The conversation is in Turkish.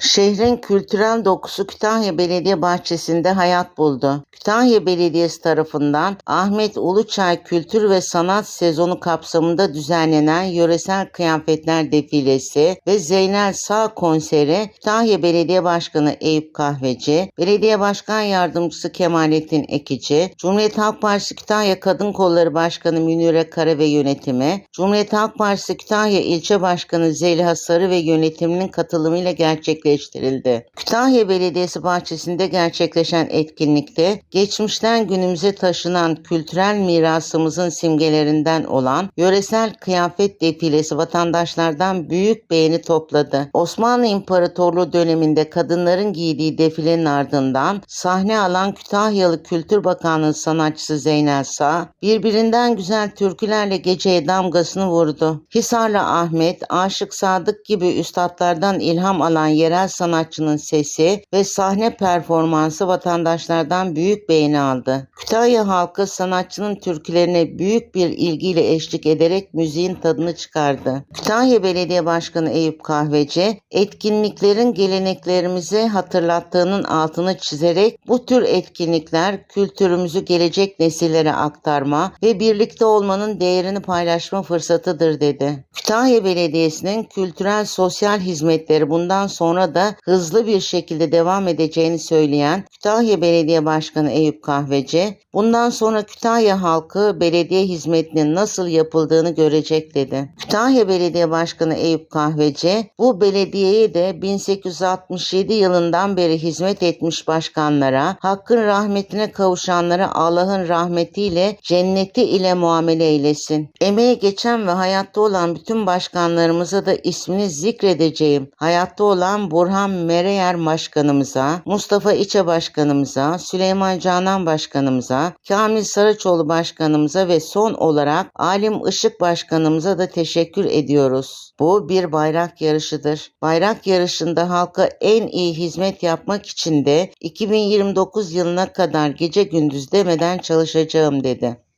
Şehrin kültürel dokusu Kütahya Belediye Bahçesi'nde hayat buldu. Kütahya Belediyesi tarafından Ahmet Uluçay Kültür ve Sanat Sezonu kapsamında düzenlenen yöresel kıyafetler defilesi ve Zeynel Sağ konseri Kütahya Belediye Başkanı Eyüp Kahveci, Belediye Başkan Yardımcısı Kemalettin Ekici, Cumhuriyet Halk Partisi Kütahya Kadın Kolları Başkanı Münire Kara ve yönetimi, Cumhuriyet Halk Partisi Kütahya İlçe Başkanı Zeliha Sarı ve yönetiminin katılımıyla gerçekleştirildi. Kütahya Belediyesi bahçesinde gerçekleşen etkinlikte geçmişten günümüze taşınan kültürel mirasımızın simgelerinden olan yöresel kıyafet defilesi vatandaşlardan büyük beğeni topladı. Osmanlı İmparatorluğu döneminde kadınların giydiği defilenin ardından sahne alan Kütahyalı Kültür Bakanlığı sanatçısı Zeynel Sağ birbirinden güzel türkülerle geceye damgasını vurdu. Hisarlı Ahmet, Aşık Sadık gibi üstadlardan ilham alan yerel sanatçının sesi ve sahne performansı vatandaşlardan büyük beğeni aldı. Kütahya halkı sanatçının türkülerine büyük bir ilgiyle eşlik ederek müziğin tadını çıkardı. Kütahya Belediye Başkanı Eyüp Kahveci, etkinliklerin geleneklerimizi hatırlattığının altını çizerek bu tür etkinlikler kültürümüzü gelecek nesillere aktarma ve birlikte olmanın değerini paylaşma fırsatıdır dedi. Kütahya Belediyesi'nin kültürel sosyal hizmetleri bundan sonra da hızlı bir şekilde devam edeceğini söyleyen Kütahya Belediye Başkanı Eyüp Kahveci, bundan sonra Kütahya halkı belediye hizmetinin nasıl yapıldığını görecek dedi. Kütahya Belediye Başkanı Eyüp Kahveci, bu belediyeye de 1867 yılından beri hizmet etmiş başkanlara, hakkın rahmetine kavuşanlara Allah'ın rahmetiyle cenneti ile muamele eylesin. Emeği geçen ve hayatta olan bütün başkanlarımıza da ismini zikredeceğim. Hayatta olan Burhan Mereyer Başkanımıza, Mustafa İçe Başkanımıza, Süleyman Canan Başkanımıza, Kamil Saraçoğlu Başkanımıza ve son olarak Alim Işık Başkanımıza da teşekkür ediyoruz. Bu bir bayrak yarışıdır. Bayrak yarışında halka en iyi hizmet yapmak için de 2029 yılına kadar gece gündüz demeden çalışacağım dedi.